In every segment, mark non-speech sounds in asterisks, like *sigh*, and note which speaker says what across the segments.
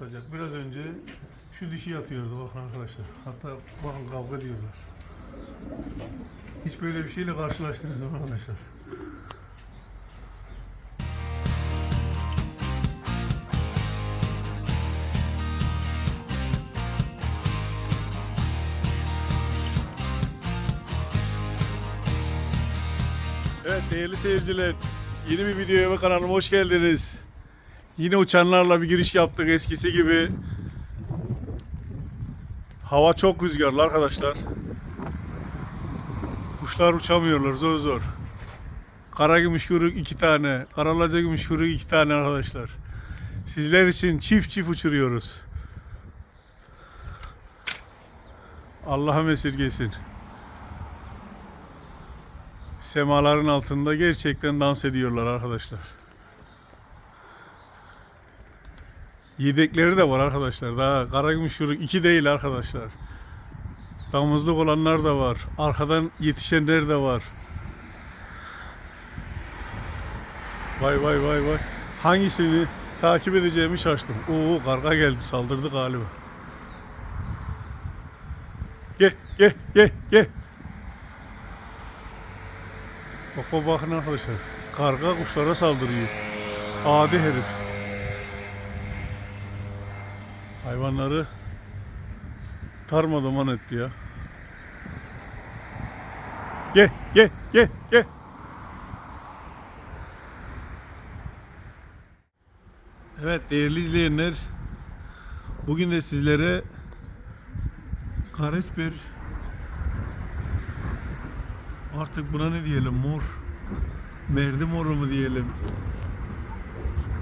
Speaker 1: yatacak. Biraz önce şu dişi yatıyordu bakın arkadaşlar. Hatta bakın kavga ediyorlar. Hiç böyle bir şeyle karşılaştınız mı arkadaşlar? Evet değerli seyirciler, yeni bir videoya ve kanalıma hoş geldiniz. Yine uçanlarla bir giriş yaptık eskisi gibi. Hava çok rüzgarlı arkadaşlar. Kuşlar uçamıyorlar zor zor. Kara gümüş kuyruk iki tane, karalaca gümüş kuyruk iki tane arkadaşlar. Sizler için çift çift uçuruyoruz. Allah'ım esirgesin. Semaların altında gerçekten dans ediyorlar arkadaşlar. Yedekleri de var arkadaşlar. Daha Karagümüş Yörük 2 değil arkadaşlar. Damızlık olanlar da var. Arkadan yetişenler de var. Vay vay vay vay. Hangisini takip edeceğimi şaştım. Oo karga geldi saldırdı galiba. Gel gel gel gel. Bak bak bakın arkadaşlar. Karga kuşlara saldırıyor. Adi herif. Hayvanları tarmaduman etti ya. Gel gel gel gel. Evet değerli izleyenler. Bugün de sizlere Karesper artık buna ne diyelim mor merdi moru mu diyelim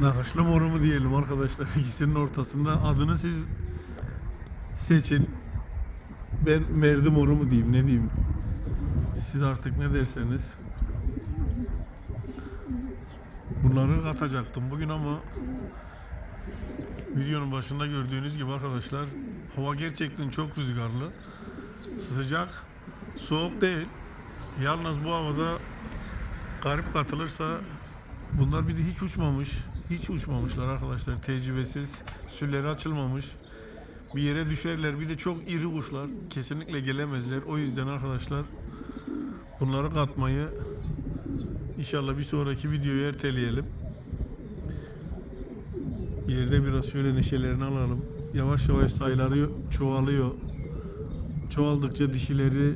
Speaker 1: nakışlı moru mu diyelim arkadaşlar? *laughs* İkisinin ortasında adını siz seçin. Ben merdi moru mu diyeyim ne diyeyim? Siz artık ne derseniz. Bunları katacaktım bugün ama videonun başında gördüğünüz gibi arkadaşlar hava gerçekten çok rüzgarlı. Sıcak soğuk değil. Yalnız bu havada garip katılırsa bunlar bir de hiç uçmamış. Hiç uçmamışlar arkadaşlar. Tecrübesiz. Sülleri açılmamış. Bir yere düşerler. Bir de çok iri kuşlar. Kesinlikle gelemezler. O yüzden arkadaşlar bunları katmayı inşallah bir sonraki videoyu erteleyelim. Yerde biraz şöyle neşelerini alalım. Yavaş yavaş sayıları çoğalıyor. Çoğaldıkça dişileri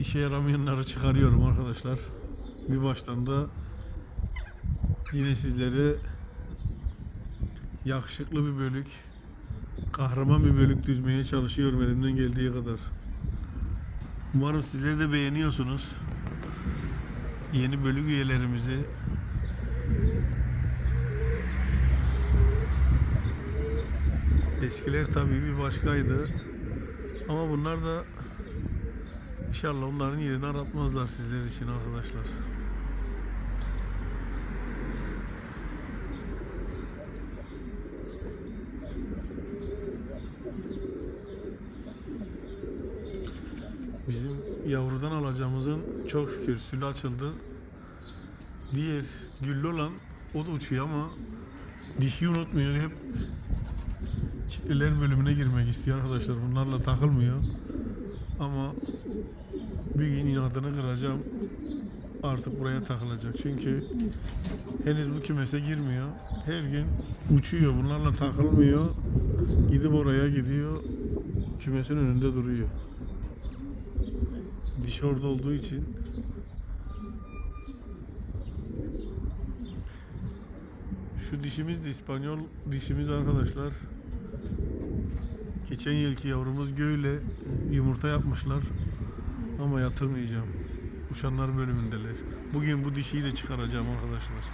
Speaker 1: işe yaramayanları çıkarıyorum arkadaşlar. Bir baştan da yine sizlere yakışıklı bir bölük, kahraman bir bölük düzmeye çalışıyorum elimden geldiği kadar. Umarım sizler de beğeniyorsunuz. Yeni bölük üyelerimizi Eskiler tabii bir başkaydı. Ama bunlar da İnşallah onların yerini aratmazlar sizler için arkadaşlar. Bizim yavrudan alacağımızın çok şükür sülü açıldı. Diğer güllü olan o da uçuyor ama dişi unutmuyor. Hep çitliler bölümüne girmek istiyor arkadaşlar. Bunlarla takılmıyor. Ama bir gün inadını kıracağım. Artık buraya takılacak. Çünkü henüz bu kümese girmiyor. Her gün uçuyor. Bunlarla takılmıyor. Gidip oraya gidiyor. Kümesin önünde duruyor. Dişi orada olduğu için Şu dişimiz de İspanyol dişimiz arkadaşlar. Geçen yılki yavrumuz göyle yumurta yapmışlar. Ama yatırmayacağım. Uçanlar bölümündeler. Bugün bu dişiyi de çıkaracağım arkadaşlar.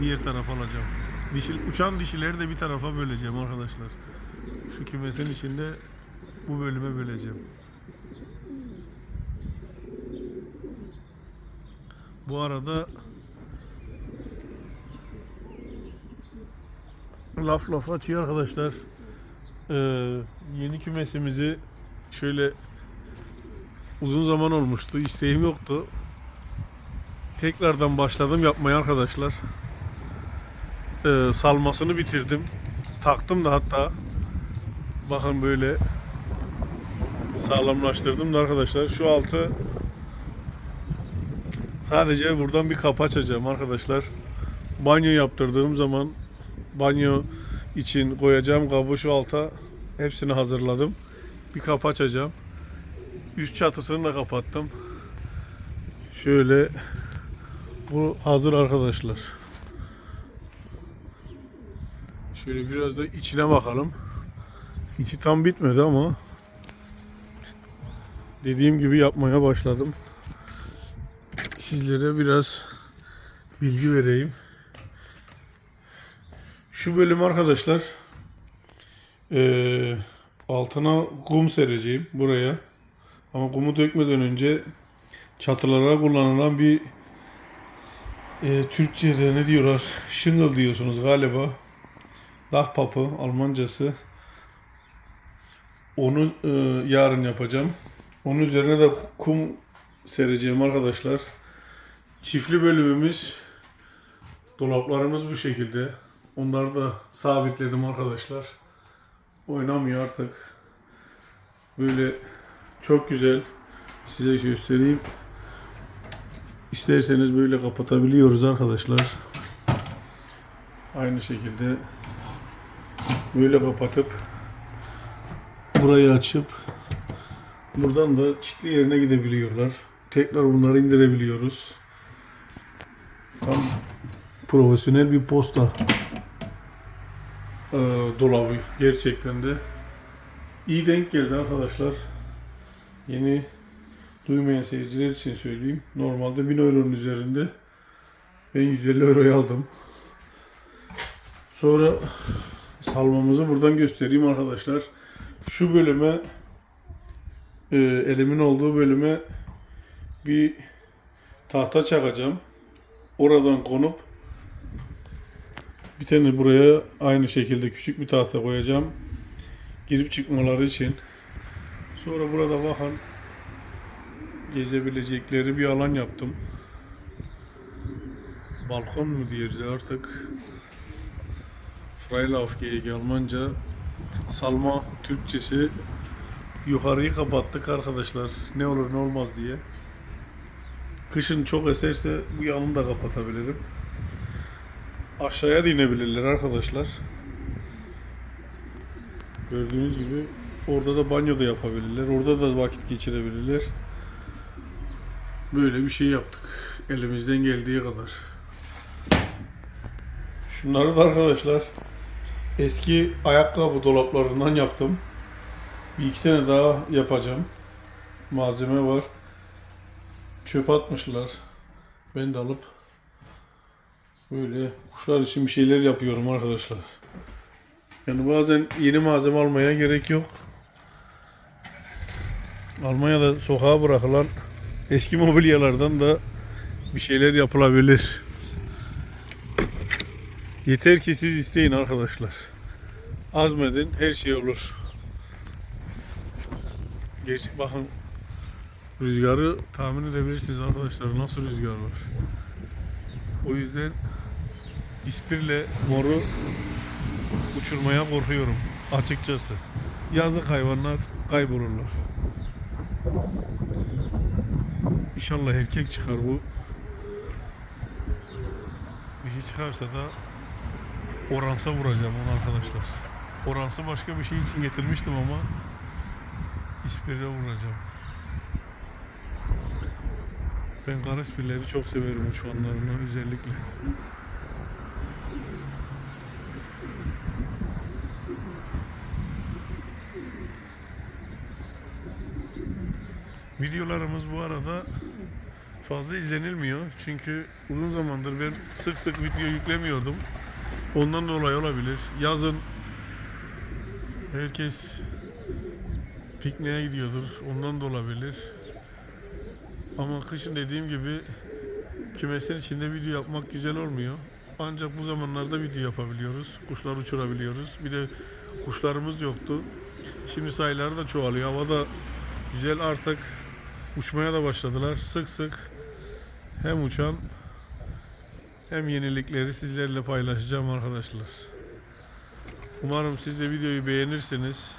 Speaker 1: Diğer tarafa alacağım. Dişi, uçan dişileri de bir tarafa böleceğim arkadaşlar. Şu kümesin içinde bu bölüme böleceğim. Bu arada laf laf açıyor arkadaşlar. Ee, yeni kümesimizi şöyle uzun zaman olmuştu. isteğim yoktu. Tekrardan başladım yapmaya arkadaşlar. Ee, salmasını bitirdim. taktım da hatta bakın böyle sağlamlaştırdım da arkadaşlar şu altı sadece buradan bir kapı açacağım arkadaşlar. Banyo yaptırdığım zaman banyo için koyacağım kabı şu alta. Hepsini hazırladım. Bir kapı açacağım. Üst çatısını da kapattım. Şöyle bu hazır arkadaşlar. Şöyle biraz da içine bakalım. İçi tam bitmedi ama dediğim gibi yapmaya başladım. Sizlere biraz bilgi vereyim. Şu bölüm arkadaşlar eee, altına kum sereceğim buraya. Ama kumu dökmeden önce çatılara kullanılan bir eee, Türkçe'de ne diyorlar? Shingle diyorsunuz galiba. Dachpappe Almancası. Onu eee, yarın yapacağım. Onun üzerine de kum sereceğim arkadaşlar. Çiftli bölümümüz dolaplarımız bu şekilde. Onları da sabitledim arkadaşlar. Oynamıyor artık. Böyle çok güzel. Size göstereyim. İsterseniz böyle kapatabiliyoruz arkadaşlar. Aynı şekilde böyle kapatıp burayı açıp Buradan da çitli yerine gidebiliyorlar. Tekrar bunları indirebiliyoruz. Tam profesyonel bir posta e, dolabı gerçekten de. iyi denk geldi arkadaşlar. Yeni duymayan seyirciler için söyleyeyim. Normalde 1000 euronun üzerinde. Ben 150 euroya aldım. Sonra salmamızı buradan göstereyim arkadaşlar. Şu bölüme e, elimin olduğu bölüme bir tahta çakacağım. Oradan konup bir tane buraya aynı şekilde küçük bir tahta koyacağım. Girip çıkmaları için. Sonra burada bakın gezebilecekleri bir alan yaptım. Balkon mu diyeriz artık. Freilaufgehege Almanca salma Türkçesi yukarıyı kapattık arkadaşlar. Ne olur ne olmaz diye. Kışın çok eserse bu yanını da kapatabilirim. Aşağıya da inebilirler arkadaşlar. Gördüğünüz gibi orada da banyo da yapabilirler. Orada da vakit geçirebilirler. Böyle bir şey yaptık. Elimizden geldiği kadar. Şunları da arkadaşlar eski ayakkabı dolaplarından yaptım. Bir iki tane daha yapacağım. Malzeme var. Çöp atmışlar. Ben de alıp böyle kuşlar için bir şeyler yapıyorum arkadaşlar. Yani bazen yeni malzeme almaya gerek yok. Almanya'da sokağa bırakılan eski mobilyalardan da bir şeyler yapılabilir. Yeter ki siz isteyin arkadaşlar. Azmedin her şey olur. Geç bakın rüzgarı tahmin edebilirsiniz arkadaşlar nasıl rüzgar var. O yüzden ispirle moru uçurmaya korkuyorum açıkçası. Yazlık hayvanlar kaybolurlar. İnşallah erkek çıkar bu. Bir şey çıkarsa da oransa vuracağım onu arkadaşlar. Oransı başka bir şey için getirmiştim ama İspir'e vuracağım. Ben kara ispirleri çok severim uçmanlarını özellikle. Videolarımız bu arada fazla izlenilmiyor. Çünkü uzun zamandır ben sık sık video yüklemiyordum. Ondan dolayı olabilir. Yazın herkes pikniğe gidiyordur. Ondan da olabilir. Ama kışın dediğim gibi kümesin içinde video yapmak güzel olmuyor. Ancak bu zamanlarda video yapabiliyoruz. Kuşlar uçurabiliyoruz. Bir de kuşlarımız yoktu. Şimdi sayıları da çoğalıyor. Hava da güzel artık uçmaya da başladılar. Sık sık hem uçan hem yenilikleri sizlerle paylaşacağım arkadaşlar. Umarım siz de videoyu beğenirsiniz,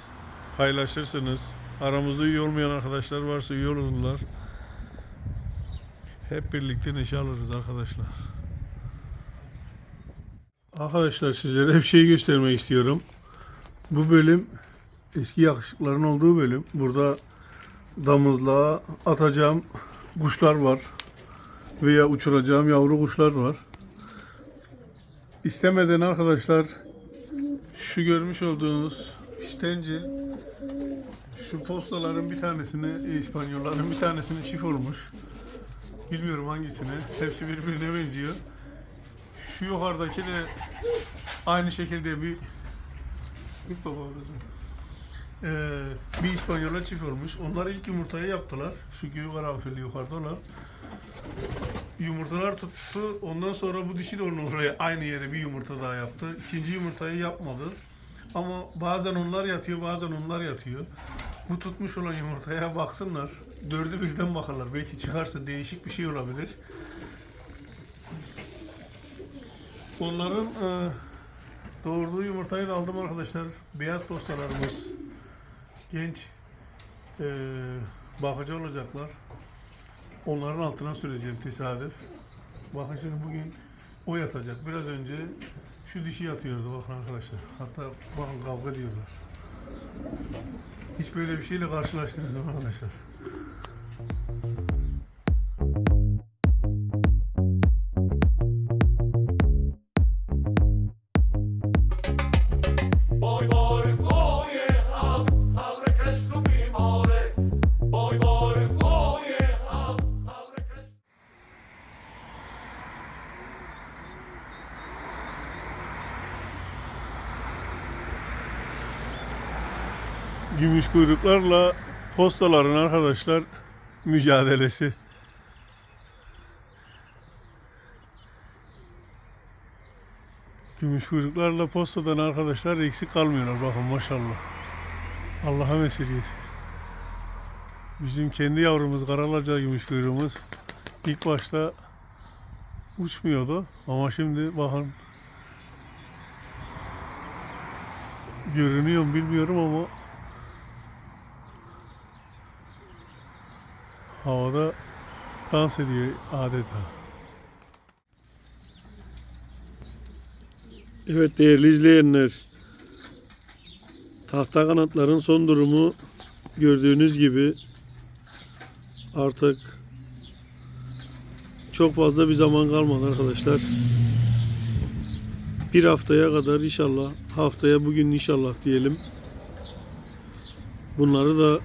Speaker 1: paylaşırsınız. Aramızda üye olmayan arkadaşlar varsa üye olurlar. Hep birlikte neşe alırız arkadaşlar. Arkadaşlar sizlere bir şey göstermek istiyorum. Bu bölüm eski yakışıkların olduğu bölüm. Burada damızlığa atacağım kuşlar var. Veya uçuracağım yavru kuşlar var. İstemeden arkadaşlar şu görmüş olduğunuz ştencil şu postaların bir tanesini İspanyolların bir tanesini çift olmuş. Bilmiyorum hangisini. Hepsi birbirine benziyor. Şu yukarıdaki de aynı şekilde bir bir baba kızım. Ee, bir İspanyola çift olmuş. Onlar ilk yumurtayı yaptılar. Şu göğü karanfilli yukarıdalar. Yumurtalar tuttu. Ondan sonra bu dişi de onu oraya aynı yere bir yumurta daha yaptı. İkinci yumurtayı yapmadı. Ama bazen onlar yatıyor, bazen onlar yatıyor. Bu tutmuş olan yumurtaya baksınlar. Dördü birden bakarlar. Belki çıkarsa değişik bir şey olabilir. Onların e, doğurduğu yumurtayı da aldım arkadaşlar. Beyaz postalarımız genç e, bakıcı olacaklar. Onların altına süreceğim tesadüf. Bakın şimdi bugün o yatacak. Biraz önce şu dişi yatıyordu bakın arkadaşlar. Hatta bakın kavga ediyorlar. Hiç böyle bir şeyle karşılaştınız mı arkadaşlar? Gümüş kuyruklarla postaların arkadaşlar mücadelesi. Gümüş kuyruklarla postadan arkadaşlar eksik kalmıyorlar bakın maşallah. Allah'a meselesi. Bizim kendi yavrumuz Karalaca gümüş kuyruğumuz ilk başta uçmuyordu ama şimdi bakın görünüyor bilmiyorum ama havada dans ediyor adeta. Evet değerli izleyenler. Tahta kanatların son durumu gördüğünüz gibi artık çok fazla bir zaman kalmadı arkadaşlar. Bir haftaya kadar inşallah haftaya bugün inşallah diyelim. Bunları da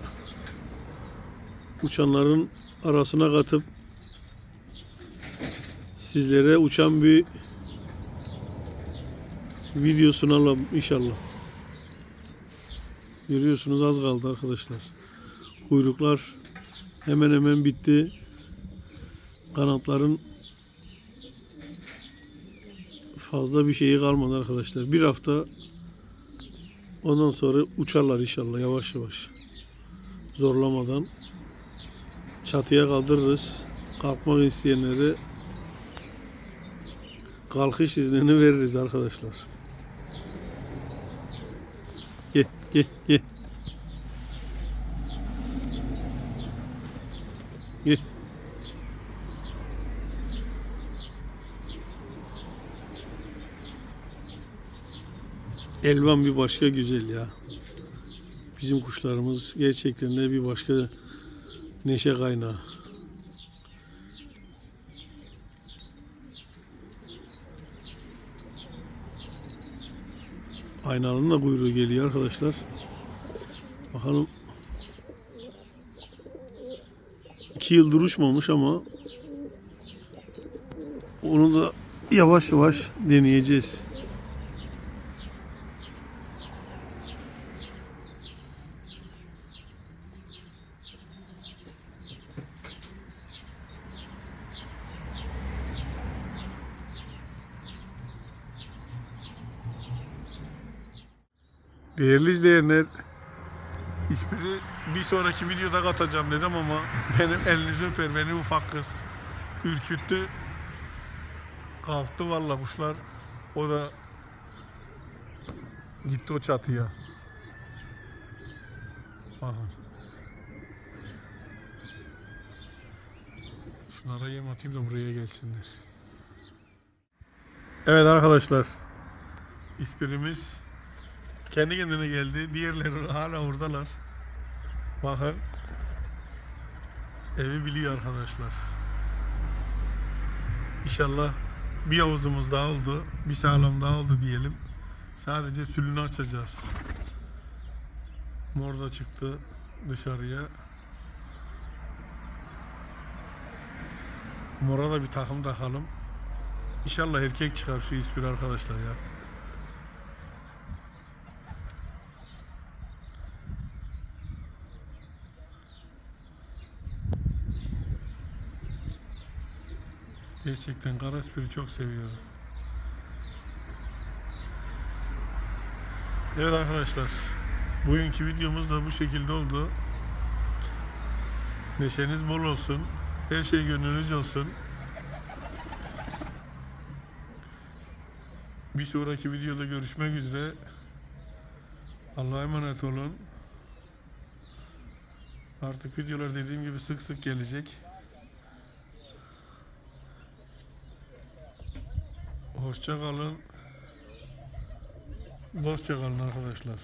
Speaker 1: uçanların arasına katıp sizlere uçan bir video sunalım inşallah. Görüyorsunuz az kaldı arkadaşlar. Kuyruklar hemen hemen bitti. Kanatların fazla bir şeyi kalmadı arkadaşlar. Bir hafta ondan sonra uçarlar inşallah yavaş yavaş. Zorlamadan çatıya kaldırırız. Kalkmak isteyenlere kalkış iznini veririz arkadaşlar. Ye ye ye. Ye. Elvan bir başka güzel ya. Bizim kuşlarımız gerçekten de bir başka neşe kaynağı. Aynalının da kuyruğu geliyor arkadaşlar. Bakalım. İki yıl duruşmamış ama onu da yavaş yavaş deneyeceğiz. Değerli izleyenler, hiçbiri bir sonraki videoda katacağım dedim ama benim elinizi öper, beni ufak kız ürküttü. Kalktı valla kuşlar. O da Gitti o çatıya. Bakın. Şunlara yem atayım da buraya gelsinler. Evet arkadaşlar. İspirimiz kendi kendine geldi. Diğerleri hala oradalar. Bakın. Evi biliyor arkadaşlar. İnşallah bir havuzumuz daha oldu. Bir sağlam daha oldu diyelim. Sadece sülünü açacağız. Mor da çıktı dışarıya. Mora da bir takım takalım. İnşallah erkek çıkar şu ispir arkadaşlar ya. Gerçekten kara ispiri çok seviyorum. Evet arkadaşlar. Bugünkü videomuz da bu şekilde oldu. Neşeniz bol olsun. Her şey gönlünüzce olsun. Bir sonraki videoda görüşmek üzere. Allah'a emanet olun. Artık videolar dediğim gibi sık sık gelecek. Hoşça kalın. Dostça kalın arkadaşlar.